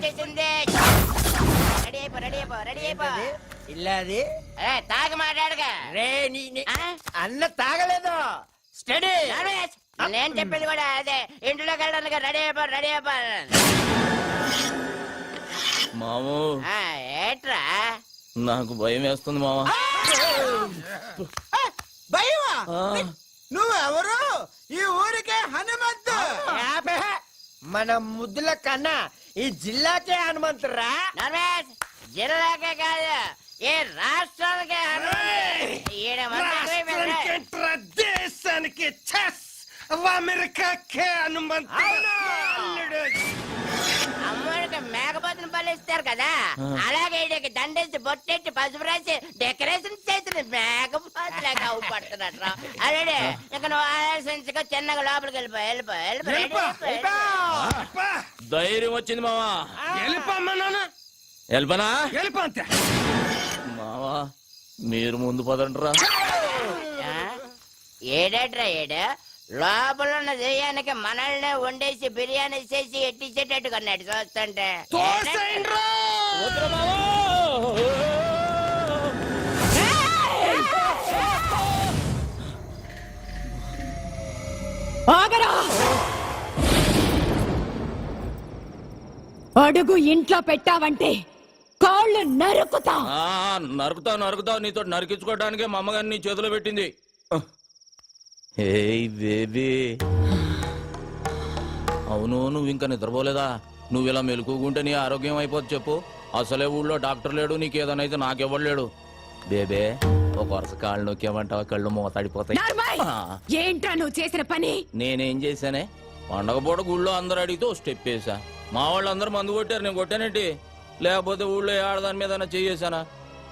వచ్చేసింది రెడీ అయిపో రెడీ అయిపో రెడీ అయిపో. ఇల్లాది ఏ, తాగి మాట్లాడగా. రే నీ నీ- ఆ? అన్న తాగలేదు. స్టడీ నరేష్, నేను చెప్పేది కూడా అదే. ఇంట్లోకి వెళ్ళడానికి రెడీ అయిపో రెడీ అయిపో. మాము. ఆ, ఏట్రా? నాకు భయం వేస్తుంది మామ. భయమా. నువ్వెవరు ఈ ఊరికే హనుమంతు. యాభై. మన ముద్దుల కన్నా ఈ జిల్లాకే హనుమంతురా? నరేష్ జిల్లాకే కాదు ఏ రాష్ట్రాలకే దేశానికి చెస్! అమెరికాకే అల్లుడు. అమ్మడికి బలిస్తారు కదా. అలాగే ఈయనకి దండేసి బొట్టెట్టి పసుపు రాసి డెకరేషన్ చేసిన మేకపోతులాగా అవుపడుతున్నట్టు అరే ఇక నువ్వు ఆలోచించుకో చిన్నగా లోపలికి వెళ్ళిపో వెళ్ళిపో వెళ్ళిపో ధైర్యం వచ్చింది మావా. వెళ్ళిపోమ్మా నాన్న. వెళ్ళపనా? వెళ్ళిపో అంతే. మావా మీరు ముందు ఆ? ఏడేట్రా ఏడు? లోపల ఉన్న దెయ్యానికి మనల్ని వండేసి బిర్యానీ చేసి ఎట్టించేటట్టు కొన్నాడు చూస్తుంటే! ఆగరా! అడుగు ఇంట్లో పెట్టావంటే కాళ్ళు నరుకుతా. ఆ, నరుకుతావు నరుకుతావు నీతో నరికించుకోవడానికే మా అమ్మగారిని నీ చేతిలో పెట్టింది. ఏయ్ బేబీ. అవును నువ్వు ఇంకా నిద్రపోలేదా? నువ్వు ఇలా మెలుకుంటే నీ ఆరోగ్యం అయిపోద్ది చెప్పు. అసలే ఊళ్ళో డాక్టర్ లేడు నీకు ఏదైనా అయితే నాకెవ్వడు లేడు. బేబే ఒక వరుస కాళ్ళు నొక్కేమంటావా కళ్ళు మోతాడిపోతాయి. నార్మల్! ఆ, ఏంట్రా నువ్వు చేసిన పని? నేనేం చేశానే? పండగ పూట గుళ్ళో అందరూ అడిగితే ఓ స్టెప్ వేసా మా వాళ్ళు అందరూ మందు కొట్టారు నేను కొట్టానేంటి? లేకపోతే ఊళ్ళో ఏ ఆడదాని మీద చేయేసానా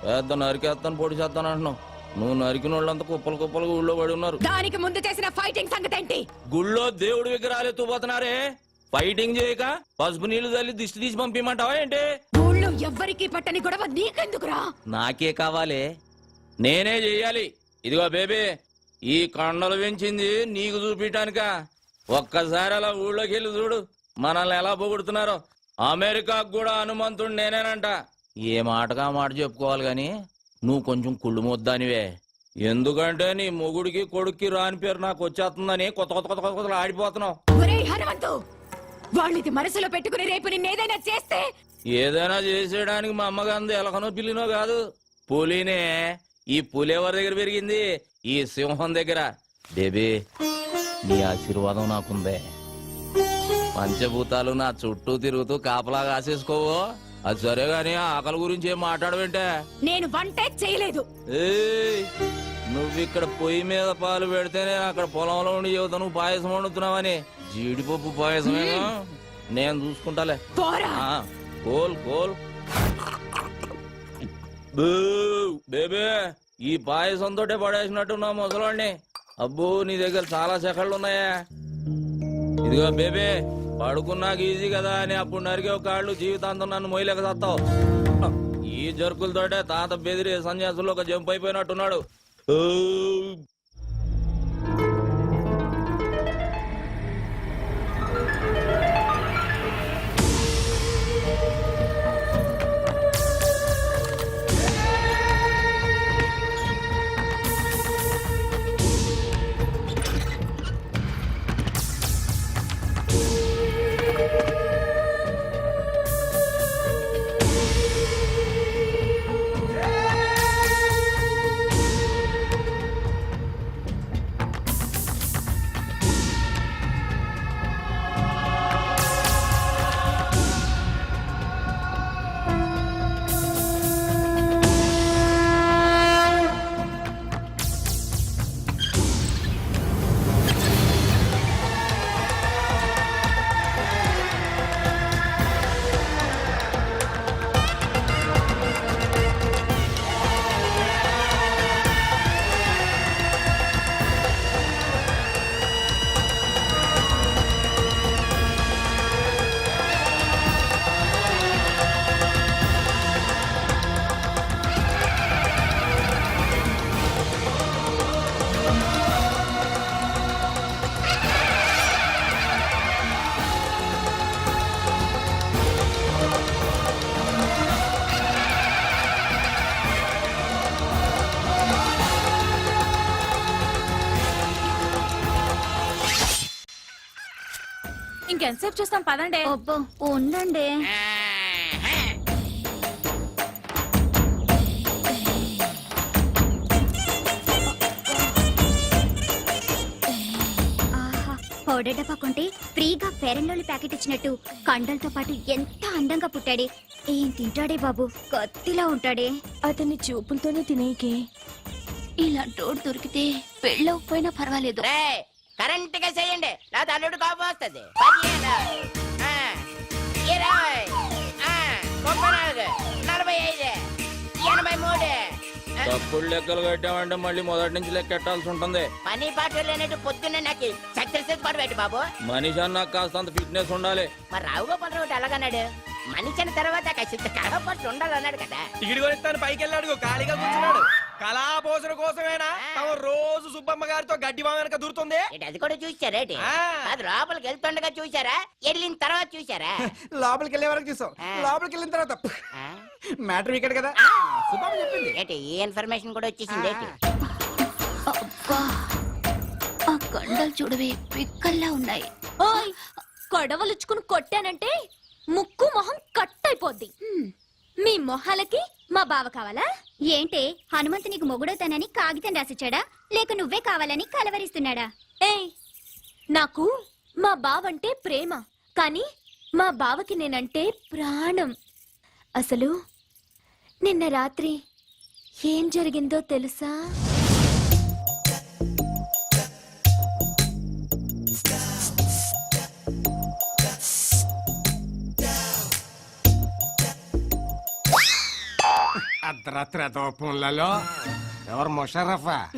పెద్ద నరికేస్తాను పొడి చేస్తాను అంటున్నావు. నువ్వు నరికిన వాళ్ళంతా కుప్పలు కుప్పలుగా ఊళ్ళో పడి ఉన్నారు. దానికి ముందు చేసిన ఫైటింగ్ సంగతి ఏంటి? గుళ్ళో దేవుడి విగ్రహాలు ఎత్తుపోతున్నారే ఫైటింగ్ చేయక పసుపు నీళ్ళు తల్లి దిష్టి తీసి పంపిమంటావా ఏంటి? ఊళ్ళో ఎవ్వరికి పట్టని గొడవ నీకెందుకురా? నాకే కావాలి. నేనే చెయ్యాలి ఇదిగో బేబీ ఈ కండలు పెంచింది నీకు చూపించటానిక ఒక్కసారి అలా ఊళ్ళోకి వెళ్ళి చూడు మనల్ని ఎలా పొగుడుతున్నారో. అమెరికాకు కూడా హనుమంతుడు నేనేనంట. ఏ మాటగా మాట చెప్పుకోవాలి గాని? నువ్వు కొంచెం కుళ్ళు ముద్దానివే. ఎందుకంటే నీ మొగుడికి కొడుక్కి రాని పేరు నాకు వచ్చేస్తుందని కొత్త కొత్త కొత్త కొత్త కొత్తలు ఆడిపోతున్నావు. ఒరేయ్ హనుమంతు మనసులో పెట్టుకుని రేపు నిన్నేదైనా చేస్తే? ఏదైనా చేసేయడానికి మా అమ్మగాంది ఎలకనో పిల్లినో కాదు. పులినే ఈ పులి ఎవరి దగ్గర పెరిగింది? ఈ సింహం దగ్గర. బేబీ నీ ఆశీర్వాదం నాకుందే. పంచభూతాలు నా చుట్టూ తిరుగుతూ కాపలా కాసేసుకోవు. అది సరే గాని ఆకలి గురించి ఏం మాట్లాడవేంటే? నేను వంటే చేయలేదు. ఏయ్ నువ్వు ఇక్కడ పొయ్యి మీద పాలు పెడితే నేను అక్కడ పొలంలో ఉండి చెబుతా నువ్వు పాయసం వండుతున్నావని. జీడిపప్పు పాయసమేగా నేను చూసుకుంటాలే. పోరా. ఆ, కోల్ కోల్ బూ, బేబే ఈ పాయసంతో పడేసినట్టు నా ముసలాడిని. అబ్బో నీ దగ్గర చాలా సెకళ్ళు ఉన్నాయా. ఇదిగో బేబే పడుకున్నాక ఈజీ కదా అని అప్పుడు నరికే కాళ్ళు జీవితాంతం నన్ను మొయ్యలేక సత్తావు. ఈ జరుకులతోటే తాత బెదిరి సన్యాసుల్లో ఒక జంప్ అయిపోయినట్టున్నాడు. ఓ, ఇంకెంతసేపు చూస్తాం? పదండి. అబ్బో ఉండండి. పౌడర్ కొంటే ఫ్రీగా ఫెరెన్ లోలి ప్యాకెట్ ఇచ్చినట్టు కండలతో పాటు ఎంత అందంగా పుట్టాడే. ఏం తింటాడే బాబు? కత్తిలా ఉంటాడే. అతని చూపులతోనే తినేకే. ఇలాంటోడు దొరికితే పెళ్ళవకపోయినా పర్వాలేదు. కరెంట్గా చేయండి. లేదా అల్లుడు కోపం వస్తుంది. పదిహేను. ఆ, ఇరవై. ఆ, ముప్పై నాలుగు. నలభై ఐదు. ఎనభై మూడు. ఆ, తప్పుడు లెక్కలు కట్టామంటే మళ్ళీ మొదటి నుంచి లెక్కెట్టాల్సి ఉంటుంది? పని పాట లేనట్టు పొద్దున్నే నాకు సక్సెస్ పాటు పెట్టు బాబు. మనిషి అన్నాక కాస్తంత ఫిట్నెస్ ఉండాలి. మరి రావు గోపాలరావు ఒకటి అలాగన్నాడు మనిషి అన్న తర్వాత కాసింత కడపట్టు ఉండాలన్నాడు కదా. టికెట్ కొనిస్తాను పైకి వెళ్ళాడు ఖాళీగా కూర్చున్నాడు. కళాపోషణ కోసమేనా? తమ రోజు సుబ్బమ్మ గారితో గడ్డి వామనక దూరుతుంది? ఏంటి అది కూడా చూసారేటి ఆ. అది లోపలికి వెళ్తుండగా చూసారా? వెళ్ళిన తర్వాత చూసారా? లోపలికి వెళ్ళే వరకు చూసాం ఆ. లోపలికి వెళ్ళిన తర్వాత. ఆ? మ్యాటర్ ఇక్కడ కదా. ఆ. సుబ్బమ్మ చెప్పింది. ఏంటి ఈ ఇన్ఫర్మేషన్ కూడా వచ్చేసింది ఏంటి? అబ్బా ఆ కండలు చూడవే పిక్కల్లా ఉన్నాయి. ఓయ్ కొడవలుచ్చుకుని కొట్టానంటే ముక్కు మొహం కట్ అయిపోద్ది. మీ మొహాలకి మా బావ కావాలా? ఏంటే హనుమంతు నీకు మొగుడవుతానని కాగితం రాసిచ్చాడా? లేక నువ్వే కావాలని కలవరిస్తున్నాడా? ఏయ్ నాకు మా బావంటే ప్రేమ కానీ మా బావకి నేనంటే ప్రాణం. అసలు నిన్న రాత్రి ఏం జరిగిందో తెలుసా? అర్ధరాత్రి దూపంలలో ఎవరు ముషరఫా?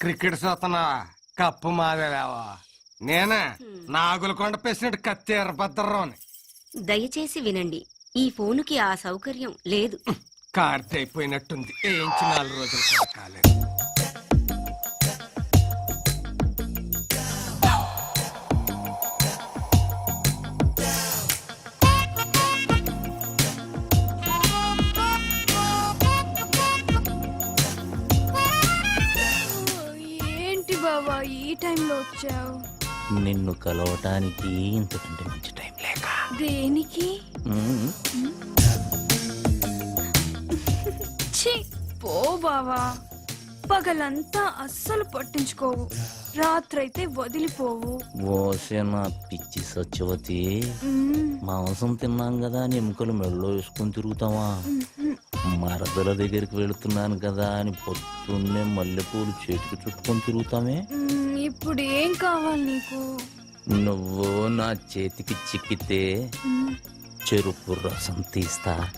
క్రికెట్ చూస్తున్నావా? కప్పు మాదేలేవా. నేనే నాగులకొండ ప్రెసిడెంట్ కత్తి ఎర్రభద్రరావుని దయచేసి వినండి ఈ ఫోనుకి ఆ సౌకర్యం లేదు. కార్తె అయిపోయినట్టుంది. ఏంచి నాలుగు రోజులు కాలేదు. బావా ఈ టైంలో వచ్చావు? నిన్ను కలవటానికి ఇంతకంటే మంచి టైం లేక. దేనికి. ఛీ పో బావా. పగలంతా అస్సలు పట్టించుకోవు. రాత్రైతే వదిలిపోవు. ఓసే నా పిచ్చి సత్యవతి. మ్మ్. మాంసం తిన్నాం కదా అని ఎముకలు మెడలో వేసుకుని తిరుగుతావా? మరదల దగ్గరికి వెళుతున్నాను కదా అని పొద్దున్నే మల్లెపూలు చేతికి చుట్టుకొని తిరుగుతామే? ఇప్పుడు ఏం కావాలి నీకు? నువ్వు నా చేతికి చిక్కితే. చెరుకు రసం తీస్తా.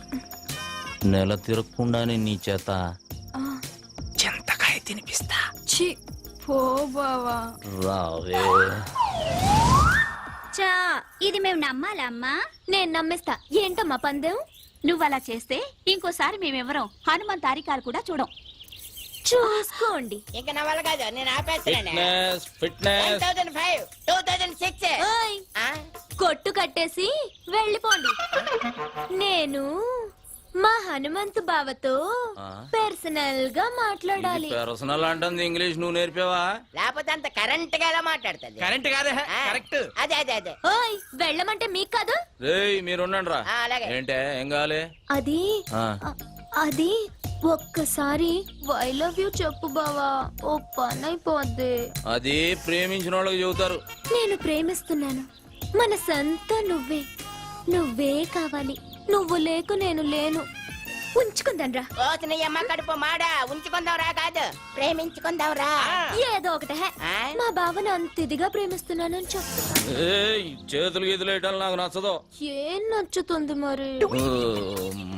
నెల తిరగకుండానే నీ చేత చింతకాయ తినిపిస్తా. ఛీ పో బావా. రావే. చా ఇది మేము నమ్మాలా అమ్మా? నేను నమ్మేస్తా. ఏంటమ్మా పందెం? నువ్వు అలా చేస్తే ఇంకోసారి మేమెవరం? హనుమంత్ తారికాలు కూడా చూడం. చూసుకోండి. ఇంకా నా వల్ల కాదు నేను ఆపేస్తున్నాను fitness fitness thousand five two thousand six ఓయ్. కొట్టు కట్టేసి వెళ్ళిపోండి. నేను మా హనుమంతు బావతో? పర్సనల్గా మాట్లాడాలి. పర్సనల్ అంటుంది ఇంగ్లీష్ నువ్వు నేర్పావా? లేకపోతే అంత కరెంట్గా ఎలా మాట్లాడుతుంది? కరెంట్ కాదే కరెక్ట్ అదే అదే అదే. ఓయ్ వెళ్ళమంటే మీకు కాదు? రేయ్ మీరుండండి రా ఆ, అలాగే. ఏంటే ఏం కావాలి? అది అది ఒక్కసారి ఐ లవ్ యూ చెప్పు బావా. ఓ పని అయిపోద్ది అది ప్రేమించిన వాళ్ళకి చెబుతారు. నేను ప్రేమిస్తున్నాను. మనసంతా నువ్వే. నువ్వే కావాలి. నువ్వు లేకు నేను లేను. ఉంచుకుందాన్రా ఓసిన అమ్మ కడుపు మాడా. ఉంచుకుందాం రా కాదు. ప్రేమించుకుందాం రా ఏదో ఒకటే? మా బావని అంత ఇదిగా చెప్తున్నా. ఏయ్ చేతులు గీతులు వేయటాలు నాకు నచ్చదు. ఏం నచ్చుతుంది మరి? ఓ,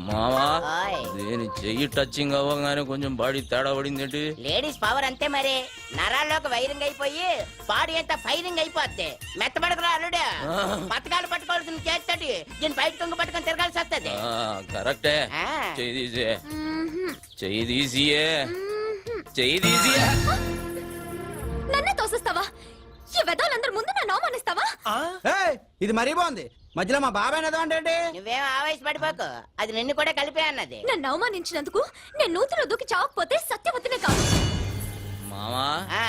మావా ఓయ్. దీని చెయ్యి టచింగ్ అవ్వగానే కొంచెం బాడీ తేడా పడింది ఏంటి? లేడీస్ పవర్ అంతే మరి. నరాల్లోకి వైరింగ్ అయిపోయి బాడీ అంతా ఫైరింగ్ అయిపోద్ది. మెత్తబడకురా అల్లుడు. పథకాలు పట్టుకోవాల్సిన చేస్తాడు దీని బయట కొంగు పట్టుకొని తిరగాల్సి వస్తుంది. కరెక్టే. ఆ. చెయ్యి చెయ్యి తీసియే. చెయ్యి తీసియే నన్నే తోసిస్తావా? ఈ వెదవులందరి ముందు నన్ను అవమానిస్తావా? ఏయ్, ఇది మరీ బాగుంది. మధ్యలో మా బాబాయ్ ఏదో అంటే ఏంటి? నువ్వేం ఆవేశపడిపోకు. అది నిన్ను కూడా కలిపే అన్నది. నన్ను అవమానించినందుకు నేను నూతిలో దూకి చావకపోతే సత్యవతినే కాదు. మామా ఆ,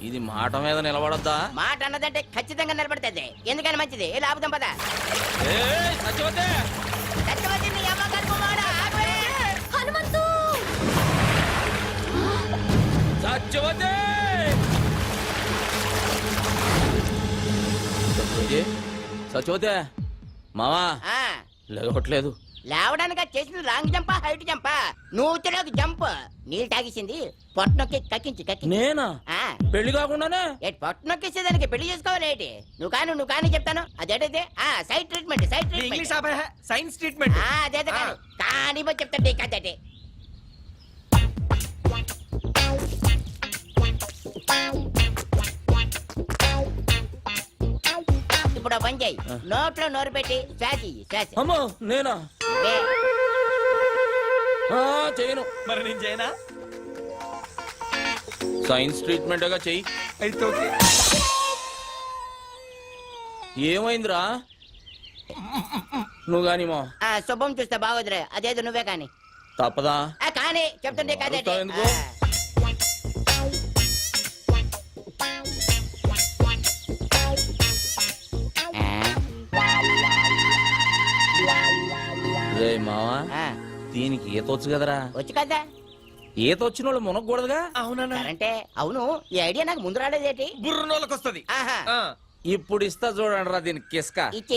ఇది మాట మీద నిలబడద్దా? మాట అన్నదంటే ఖచ్చితంగా నిలబడుతుంది. ఎందుకని మంచిది? ఇలా ఆపుదాం పద. ఏయ్! సత్యవతి! సత్యవతి! సత్యవతి సత్యవతి మామా ఆ, లేవట్లేదు. లేవడానికి అది చేసింది లాంగ్ జంపా హైట్ జంపా? నూతిలోకి జంప్. నీళ్ళు తాగేసింది పొట్ట నొక్కి కక్కించి కక్కించి. నేనా? ఆ, పెళ్ళి కాకుండానే? ఏటి పొట్ట నొక్కిస్తే దానికి పెళ్ళి చేసుకోవాలి ఏంటి నువ్వు కాను నువ్వు కానీ చెప్తాను. అదేటైతే ఆ side treatment side English treatment. ఆపే సైన్స్ ట్రీట్మెంట్. ఆ, అదే కాని చెప్తాను కథ ఇప్పుడు పని చేయి నోట్లో నోరు పెట్టి అమ్మో నేనా? ఆ, చేయను. మరి నేను చేయనా? సైన్స్ ట్రీట్మెంట్గా చెయ్యి. అయితే ఓకే. ఏమైందిరా? నువ్వు గాని మా. ఆ శుభం చూస్తే బాగోదురే. అదేదో నువ్వే కానీ. తప్పదా? ఆ, కానీ చెప్తుంటే కథ అడుగుతావు ఎందుకు? రే మావా దీనికి ఈత వచ్చు కదరా? వచ్చి కదా. ఈత వచ్చిన వాళ్ళు మునగకూడదుగా? అవునన్నా. అంటే అవును ఈ ఐడియా నాకు ముందు రాలేదేటి? బుర్రనోళ్ళకి వస్తుంది ఆహా ఇప్పుడు ఇస్తా చూడండి రా దీనికి కిస్క. ఇచ్చి